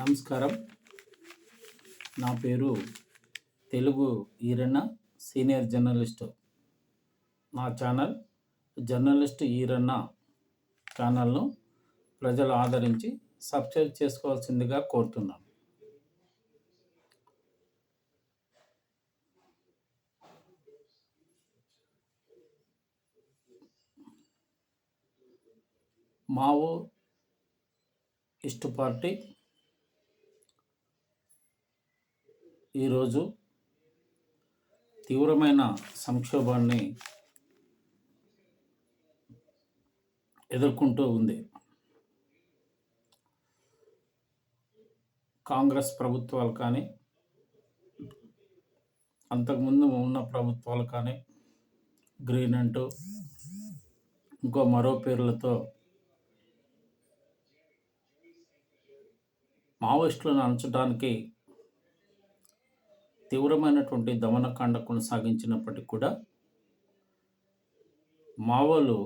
నమస్కారం. నా పేరు తెలుగు ఈరన్న సీనియర్ జర్నలిస్టు. నా ఛానల్ జర్నలిస్ట్ ఈరన్న ఛానల్ను ప్రజలు ఆదరించి సబ్స్క్రైబ్ చేసుకోవాల్సిందిగా కోరుతున్నాను. మావో ఇష్ట పార్టీ ఈరోజు తీవ్రమైన సంక్షోభాన్ని ఎదుర్కొంటూ ఉంది. కాంగ్రెస్ ప్రభుత్వాలు కానీ అంతకుముందు ఉన్న ప్రభుత్వాలు కానీ గ్రీన్ అంటూ ఇంకో మరో పేర్లతో మావోయిస్టులను అణచడానికి తీవ్రమైనటువంటి దమనకాండ కొనసాగించినప్పటికీ కూడా మావోలు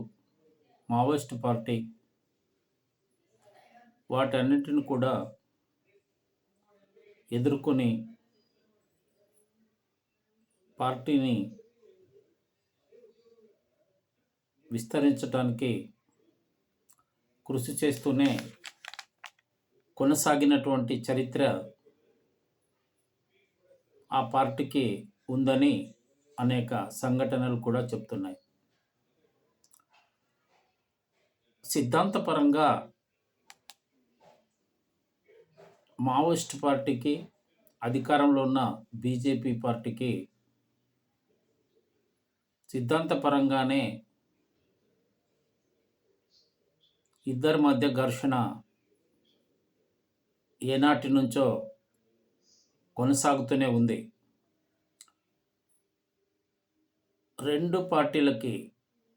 మావోయిస్ట్ పార్టీ వాటన్నిటిని కూడా ఎదుర్కొని పార్టీని విస్తరించడానికి కృషి చేస్తూనే కొనసాగినటువంటి చరిత్ర ఆ పార్టీకి ఉందని అనేక సంఘటనలు కూడా చెప్తున్నాయి. సిద్ధాంతపరంగా మావోయిస్ట్ పార్టీకి అధికారంలో ఉన్న బీజేపీ పార్టీకి సిద్ధాంతపరంగానే ఇద్దరి మధ్య ఘర్షణ ఏనాటి నుంచో కొనసాగుతూనే ఉంది. రెండు పార్టీలకి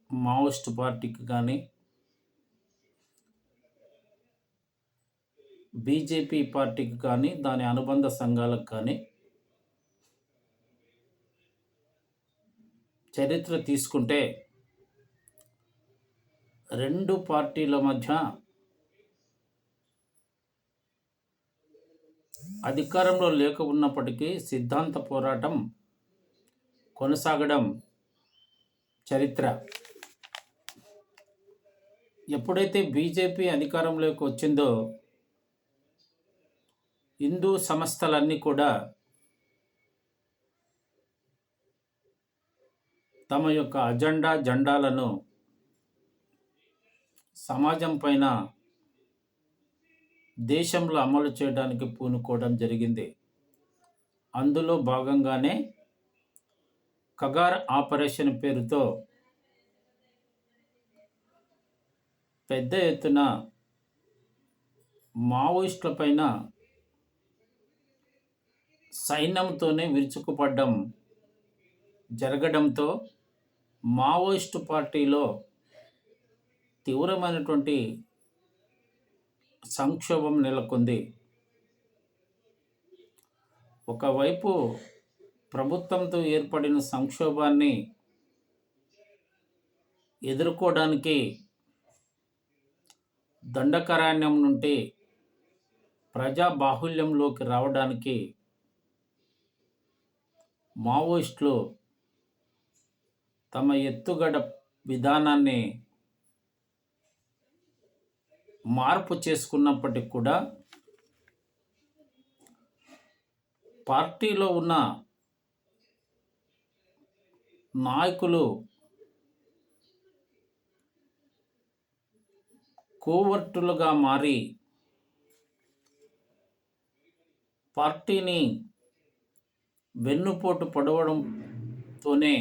మావోయిస్ట్ పార్టీకి కానీ బీజేపీ పార్టీకి కానీ దాని అనుబంధ సంఘాలకు కానీ చరిత్ర తీసుకుంటే రెండు పార్టీల మధ్య అధికారంలో లేక ఉన్నప్పటికీ సిద్ధాంత పోరాటం కొనసాగడం చరిత్ర. ఎప్పుడైతే బీజేపీ అధికారంలోకి వచ్చిందో హిందూ సంస్థలన్నీ కూడా తమ యొక్క అజెండా జెండాలను సమాజం పైన దేశంలో అమలు చేయడానికి పూనుకోవడం జరిగింది. అందులో భాగంగానే కగార్ ఆపరేషన్ పేరుతో పెద్ద ఎత్తున మావోయిస్టుల పైన సైన్యంతోనే విరుచుకుపడ్డం జరగడంతో మావోయిస్టు పార్టీలో తీవ్రమైనటువంటి సంక్షోభం నెలకొంది. ఒకవైపు ప్రభుత్వంతో ఏర్పడిన సంక్షోభాన్ని ఎదుర్కోవడానికి దండకారణ్యం నుండి ప్రజా బాహుళ్యంలోకి రావడానికి మావోయిస్టులు తమ ఎత్తుగడ విధానాన్ని మార్పు చేసుకున్నప్పటికి కూడా పార్టీలో ఉన్న నాయకులు కోవర్టులుగా మారి పార్టీని వెన్నుపోటు పడవడంతోనే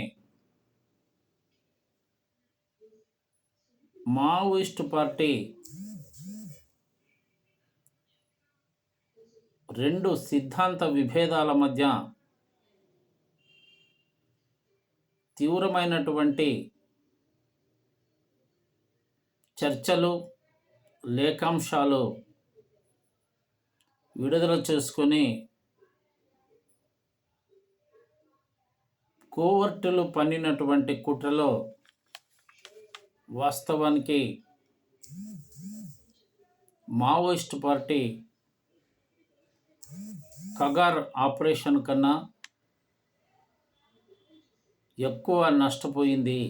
మావోయిస్టు పార్టీ రెండు సిద్ధాంత విభేదాల మధ్య తీవ్రమైనటువంటి చర్చలు లేఖాంశాలు విడుదల చేసుకొని కోవర్టులు పన్నినటువంటి కుట్రలో వాస్తవానికి మావోయిస్ట్ పార్టీ కగార్ ఆపరేషన్ కన్నా ఎక్కువ నష్టపోయింది.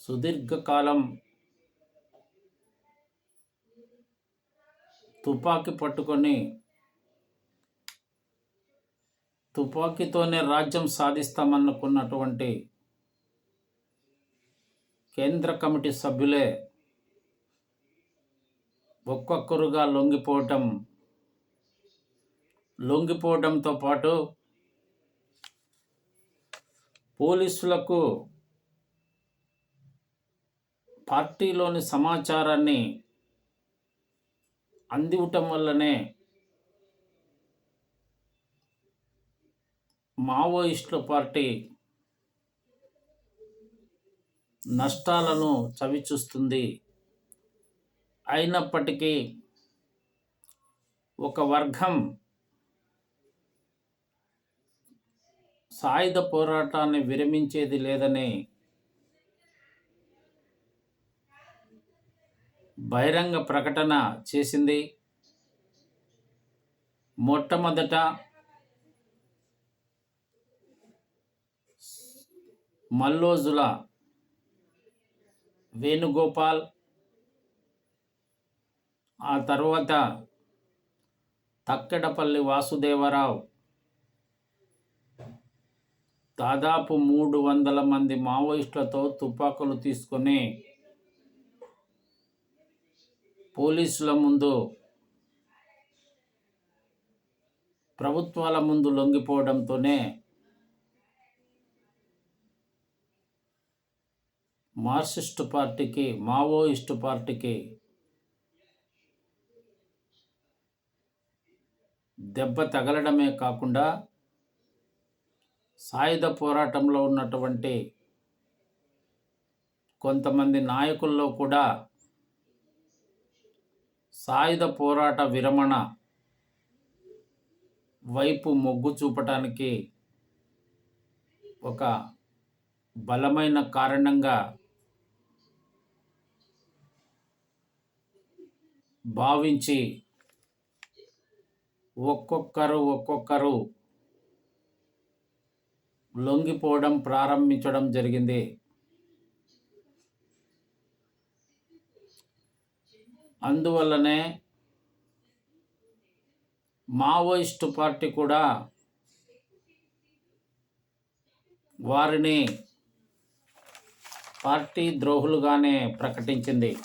సుదీర్ఘకాలం తుపాకీ పట్టుకొని తుపాకీతోనే రాజ్యం సాధిస్తామనుకున్నటువంటి కేంద్ర కమిటీ సభ్యులే ఒక్కొక్కరుగా లొంగిపోవటం లొంగిపోవడంతో పాటు పోలీసులకు పార్టీలోని సమాచారాన్ని అందివటం వల్లనే మావోయిస్టుల పార్టీ నష్టాలను చవిచూస్తుంది. అయినప్పటికీ ఒక వర్గం సాయుధ పోరాటాన్ని విరమించేది లేదని బహిరంగ ప్రకటన చేసింది. మొట్టమొదట మల్లోజుల వేణుగోపాల్ ఆ తర్వాత తక్కెడపల్లి వాసుదేవరావు దాదాపు మూడు వందల మంది మావోయిస్టులతో తుపాకులు తీసుకొని పోలీసుల ముందు ప్రభుత్వాల ముందు లొంగిపోవడంతోనే మార్క్సిస్టు పార్టీకి మావోయిస్టు పార్టీకి దెబ్బ తగలడమే కాకుండా సాయుధ పోరాటంలో ఉన్నటువంటి కొంతమంది నాయకుల్లో కూడా సాయుధ పోరాట విరమణ వైపు మొగ్గు చూపటానికి ఒక బలమైన కారణంగా భావించి ఒక్కొక్కరు ఒక్కొక్కరు లొంగిపోవడం ప్రారంభించడం జరిగింది. అందువల్లనే మావోయిస్టు పార్టీ కూడా వారిని పార్టీ ద్రోహులుగానే ప్రకటించింది.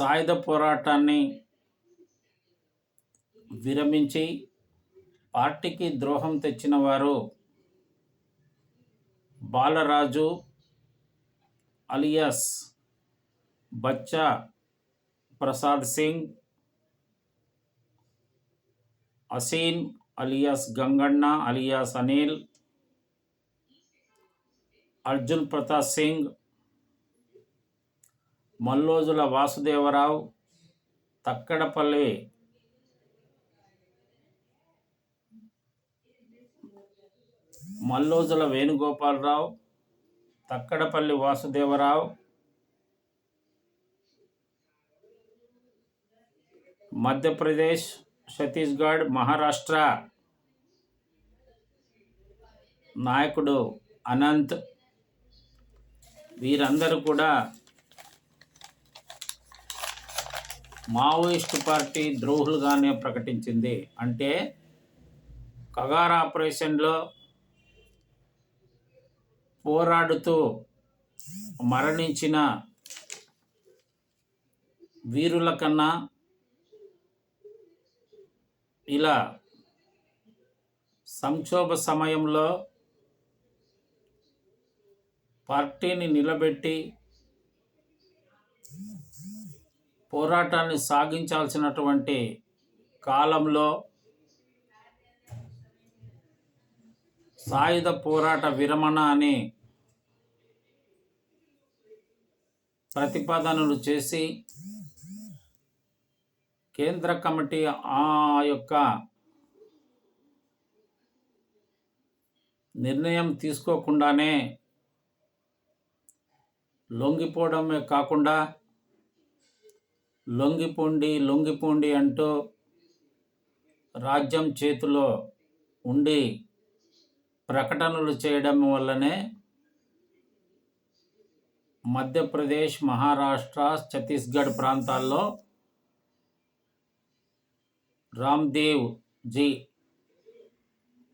సాయుధ పోరాటాన్ని విరమించి పార్టీకి ద్రోహం తెచ్చిన వారు Balaraju alias Bachcha Prasad Singh Aseen alias Ganganna alias Anil Arjun Pratap Singh Mallojula Vasudevarao Takkadapalli Mallojula Venugopalarao Takkadapalli Vasudevarao Madhya Pradesh Chhattisgarh Maharashtra నాయకుడు అనంత్. వీరందరూ కూడా మావోయిస్టు పార్టీ ద్రోహులుగానే ప్రకటించింది. అంటే కగార్ ఆపరేషన్లో పోరాడుతూ మరణించిన వీరుల కన్నా ఇలా సంక్షోభ సమయంలో పార్టీని నిలబెట్టి పోరాటాన్ని సాగించాల్సినటువంటి కాలంలో సాయుధ పోరాట విరమణ అని ప్రతిపాదనలు చేసి కేంద్ర కమిటీ ఆ యొక్క నిర్ణయం తీసుకోకుండానే లొంగిపోవడమే కాకుండా లొంగిపోండి లొంగిపోండి అంటూ రాజ్యం చేతిలో ఉండి ప్రకటనలు చేయడం వల్లనే మధ్యప్రదేశ్ మహారాష్ట్ర ఛత్తీస్గఢ్ ప్రాంతాల్లో రామ్దేవ్ జీ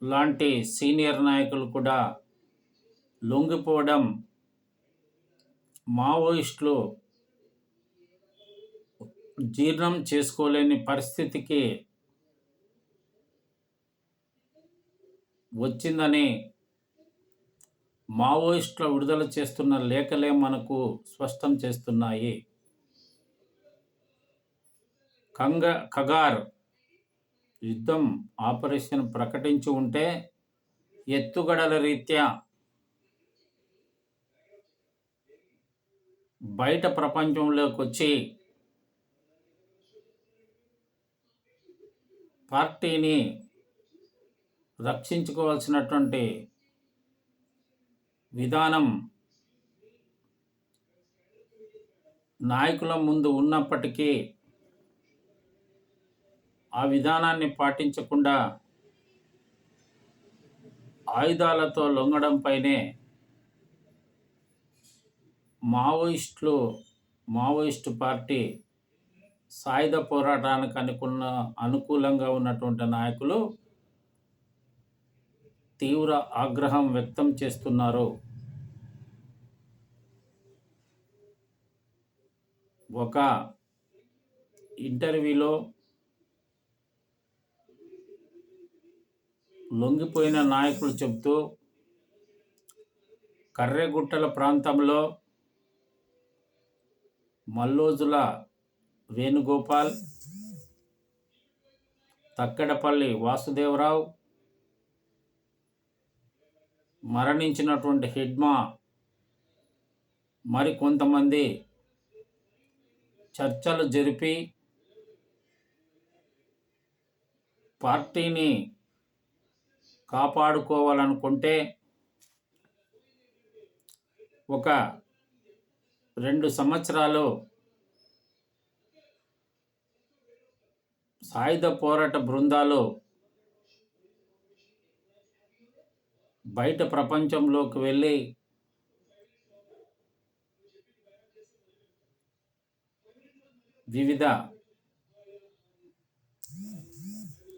లాంటి సీనియర్ నాయకులు కూడా లొంగిపోవడం మావోయిస్టులు జీర్ణం చేసుకోలేని పరిస్థితికి వచ్చిందని మావోయిస్టుల విడుదల చేస్తున్న లేఖలే మనకు స్పష్టం చేస్తున్నాయి. కంగ కగార్ యుద్ధం ఆపరేషన్ ప్రకటించి ఉంటే ఎత్తుగడల రీత్యా బయట ప్రపంచంలోకి వచ్చి పార్టీని రక్షించుకోవాల్సినటువంటి విధానం నాయకుల ముందు ఉన్నప్పటికీ ఆ విధానాన్ని పాటించకుండా ఆయుధాలతో లొంగడంపైనే మావోయిస్టులు మావోయిస్టు పార్టీ సాయుధ పోరాటానికి అనుకున్న అనుకూలంగా ఉన్నటువంటి నాయకులు తీవ్ర ఆగ్రహం వ్యక్తం చేస్తున్నారు. ఒక ఇంటర్వ్యూలో లొంగిపోయిన నాయకులు చెబుతూ కర్రెగుట్టల ప్రాంతంలో మల్లోజుల వేణుగోపాల్ తక్కెడపల్లి వాసుదేవరావు మరణించినటువంటి హిడ్మా మరి కొంతమంది చర్చలు జరిపి పార్టీని కాపాడుకోవాలనుకుంటే ఒక రెండు సంవత్సరాలు సాయుధ పోరాట బృందాలు బయట ప్రపంచంలోకి వెళ్ళి వివిధ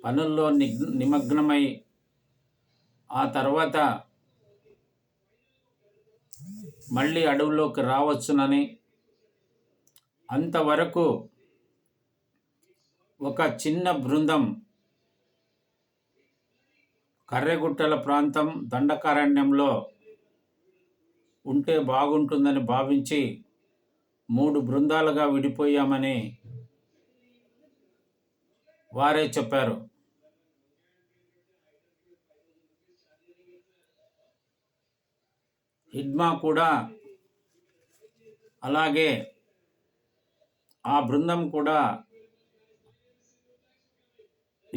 పనుల్లో నిగ్ నిమగ్నమై ఆ తర్వాత మళ్ళీ అడవుల్లోకి రావచ్చునని అంతవరకు ఒక చిన్న బృందం కర్రెగుట్టల ప్రాంతం దండకారణ్యంలో ఉంటే బాగుంటుందని భావించి మూడు బృందాలుగా విడిపోయామని వారే చెప్పారు. హిడ్మా కూడా అలాగే ఆ బృందం కూడా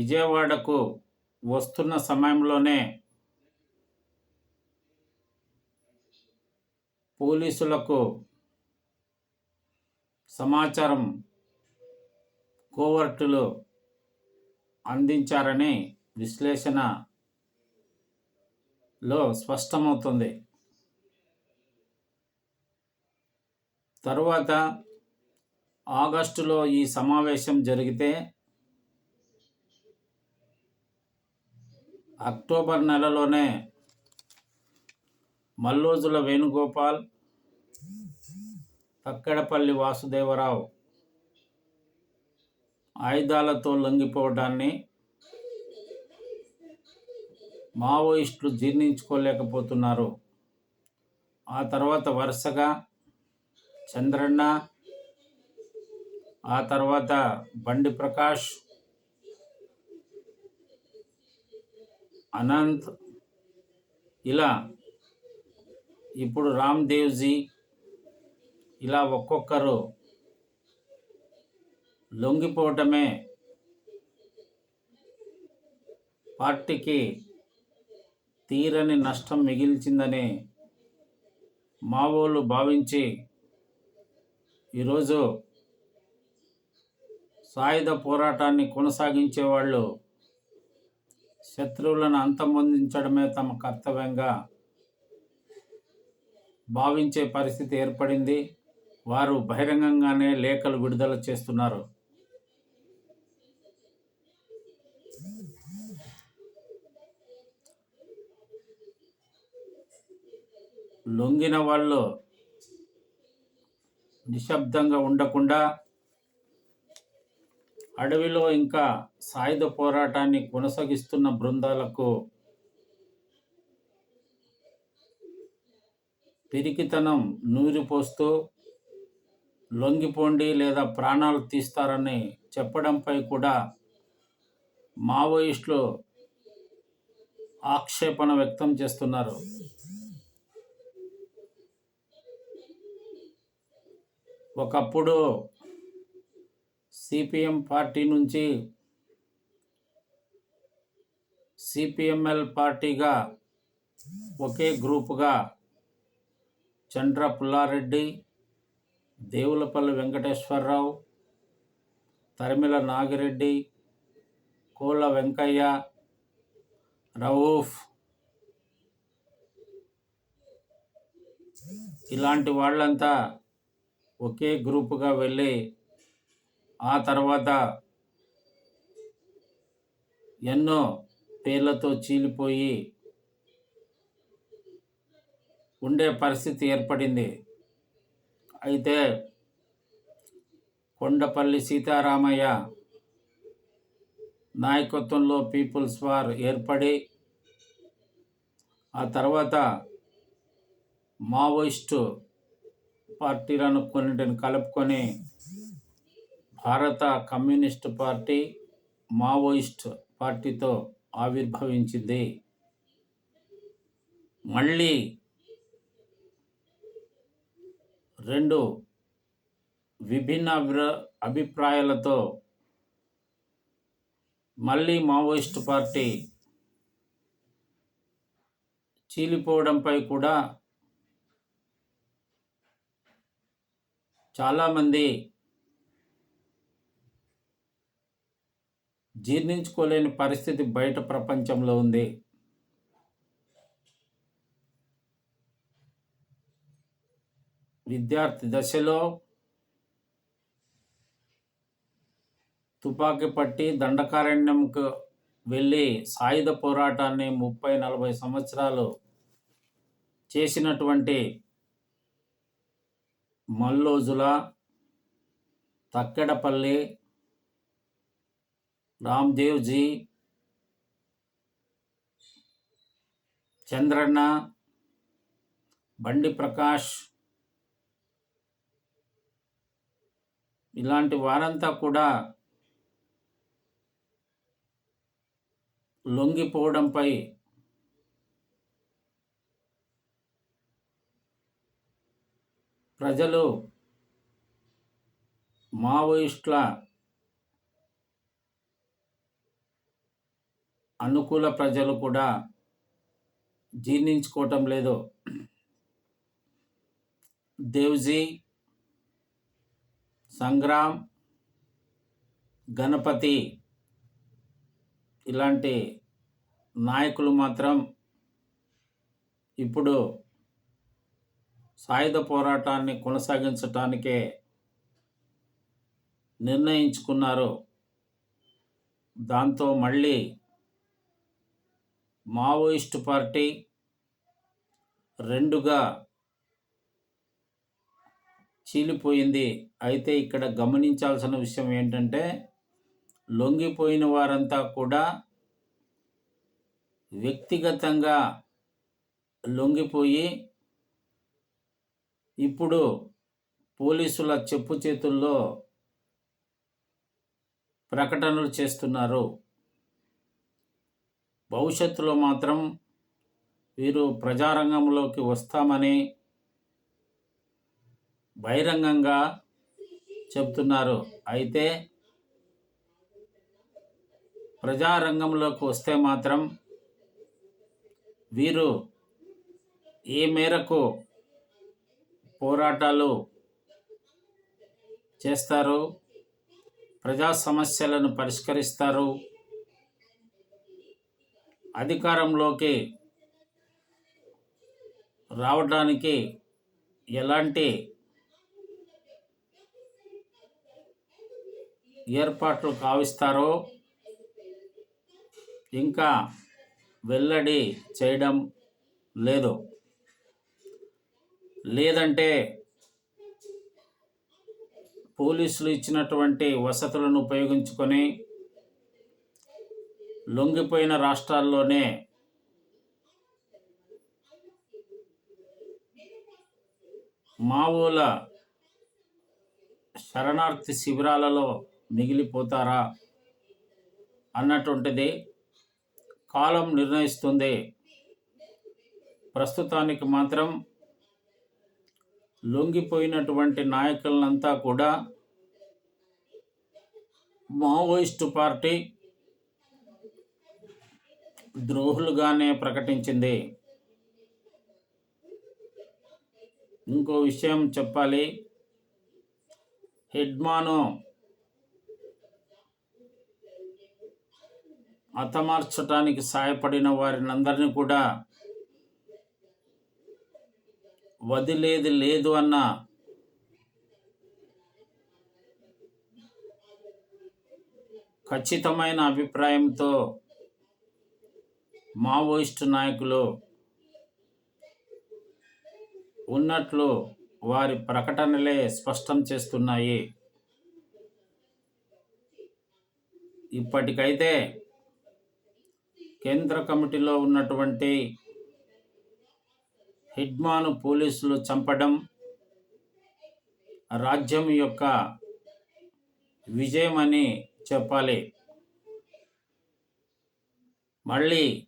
విజయవాడకు వస్తున్న సమయంలోనే పోలీసులకు సమాచారం కోవర్టులు అందించారని విశ్లేషణలో స్పష్టమవుతుంది. తరువాత ఆగస్టులో ఈ సమావేశం జరిగితే అక్టోబర్ నెలలోనే మల్లోజుల వేణుగోపాల్ తక్కెడపల్లి వాసుదేవరావు ఆయుధాలతో లొంగిపోవడాన్ని మావోయిస్టులు జీర్ణించుకోలేకపోతున్నారు. ఆ తర్వాత వరుసగా చంద్రన్న ఆ తర్వాత బండి ప్రకాష్ అనంత్ ఇలా ఇప్పుడు రామ్దేవ్జీ ఇలా ఒక్కొక్కరు లొంగిపోవటమే పార్టీకి తీరని నష్టం మిగిల్చిందని మావోలు భావించి ఈరోజు సాయుధ పోరాటాన్ని కొనసాగించే వాళ్ళు శత్రువులను అంతమొందించడమే తమ కర్తవ్యంగా భావించే పరిస్థితి ఏర్పడింది. వారు బహిరంగంగానే లేఖలు విడుదల చేస్తున్నారు. లొంగిన వాళ్ళు నిశ్శబ్దంగా ఉండకుండా అడవిలో ఇంకా సాయుధ పోరాటాన్ని కొనసాగిస్తున్న బృందాలకు పిరికితనం నూరిపోస్తూ లొంగిపోండి లేదా ప్రాణాలు తీస్తారని చెప్పడంపై కూడా మావోయిస్టులు ఆక్షేపణ వ్యక్తం చేస్తున్నారు. ఒకప్పుడు సిపిఎం పార్టీ నుంచి సిపిఎంఎల్ పార్టీగా ఒకే గ్రూపుగా చంద్ర పుల్లారెడ్డి దేవులపల్లి వెంకటేశ్వరరావు తరిమిల నాగిరెడ్డి కోళ్ళ వెంకయ్య రవూఫ్ ఇలాంటి వాళ్ళంతా ఒకే గ్రూపుగా వెళ్ళి ఆ తర్వాత ఎన్నో పేర్లతో చీలిపోయి ఉండే పరిస్థితి ఏర్పడింది. అయితే కొండపల్లి సీతారామయ్య నాయకత్వంలో పీపుల్స్ వార్ ఏర్పడి ఆ తర్వాత మావోయిస్టు పార్టీలను కొన్నిటిని కలుపుకొని భారత కమ్యూనిస్ట్ పార్టీ మావోయిస్ట్ పార్టీతో ఆవిర్భవించింది. మళ్ళీ రెండు విభిన్న అభిప్రా- అభిప్రాయాలతో మళ్ళీ మావోయిస్ట్ పార్టీ చీలిపోవడంపై కూడా చాలామంది జీర్ణించుకోలేని పరిస్థితి బయట ప్రపంచంలో ఉంది. విద్యార్థి దశలో తుపాకీ పట్టి దండకారణ్యంకు వెళ్ళి సాయుధ పోరాటాన్ని ముప్పై నలభై సంవత్సరాలు చేసినటువంటి మల్లోజుల తక్కెడపల్లి రామ్దేవ్ జీ చంద్రన్న బండి ప్రకాష్ ఇలాంటి వారంతా కూడా లొంగిపోవడంపై ప్రజలు మావోయిస్టుల అనుకూల ప్రజలు కూడా జీర్ణించుకోవటం లేదు. దేవ్జీ సంగ్రామ్ గణపతి ఇలాంటి నాయకులు మాత్రం ఇప్పుడు సాయుధ పోరాటాన్ని కొనసాగించటానికే నిర్ణయించుకున్నారు. దాంతో మళ్ళీ మావోయిస్టు పార్టీ రెండుగా చీలిపోయింది. అయితే ఇక్కడ గమనించాల్సిన విషయం ఏంటంటే లొంగిపోయిన వారంతా కూడా వ్యక్తిగతంగా లొంగిపోయి ఇప్పుడు పోలీసుల చెప్పు చేతుల్లో ప్రకటనలు చేస్తున్నారు. భవిష్యత్తులో మాత్రం వీరు ప్రజారంగంలోకి వస్తామని బహిరంగంగా చెప్తున్నారు. అయితే ప్రజారంగంలోకి వస్తే మాత్రం వీరు ఏ మేరకు పోరాటాలు చేస్తారు. ప్రజా సమస్యలను పరిష్కరిస్తారు. అధికారంలోకి రావడానికి ఎలాంటి ఏర్పాట్లు కావిస్తారో ఇంకా వెల్లడి చేయడం లేదు. లేదంటే పోలీసులు ఇచ్చినటువంటి వసతులను ఉపయోగించుకొని లొంగిపోయిన రాష్ట్రాల్లోనే మావోల శరణార్థి శిబిరాలలో మిగిలిపోతారా అన్నటువంటిది కాలం నిర్ణయిస్తుంది. ప్రస్తుతానికి మాత్రం లొంగిపోయినటువంటి నాయకులంతా కూడా మావోయిస్టు పార్టీ ద్రోహులుగానే ప్రకటించింది. ఇంకో విషయం చెప్పాలి. హెడ్మాను హతమార్చటానికి సాయపడిన వారినందరినీ కూడా వదిలేది లేదు అన్న ఖచ్చితమైన అభిప్రాయంతో మావోయిస్టు నాయకులు ఉన్నట్లు వారి ప్రకటనలే స్పష్టం చేస్తున్నాయి. ఇప్పటికైతే కేంద్ర కమిటీలో ఉన్నటువంటి హిడ్మాను పోలీసులు చంపడం రాజ్యం యొక్క విజయమని చెప్పాలి. మళ్ళీ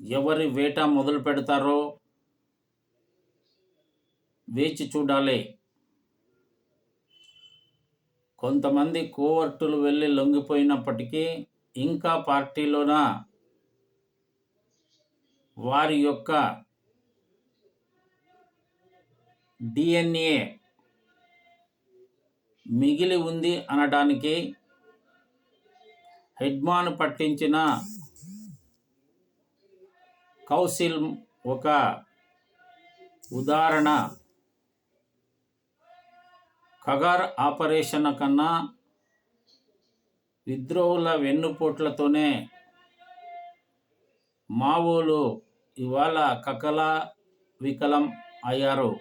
ఎవరి వేట మొదలు పెడతారో వేచి చూడాలి. కొంతమంది కోవర్టులు వెళ్ళి లొంగిపోయినప్పటికీ ఇంకా పార్టీలోన? వారి యొక్క డిఎన్ఏ మిగిలి ఉంది అనడానికి హెడ్మాన్ పట్టించిన కౌశిల్ ఒక ఉదాహరణ. కగార్ ఆపరేషన్ కన్నా విద్రోహుల వెన్నుపోట్లతోనే మావోలు ఇవాళ కకల వికలం అయ్యారు.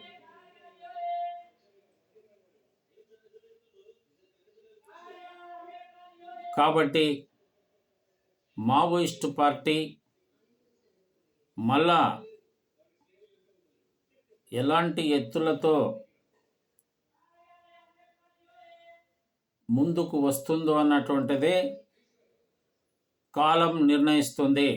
కాబట్టి మావోయిస్టు పార్టీ మళ్ళా ఎలాంటి ఎత్తులతో ముందుకు వస్తుందో అన్నటువంటిదే కాలం నిర్ణయిస్తుంది.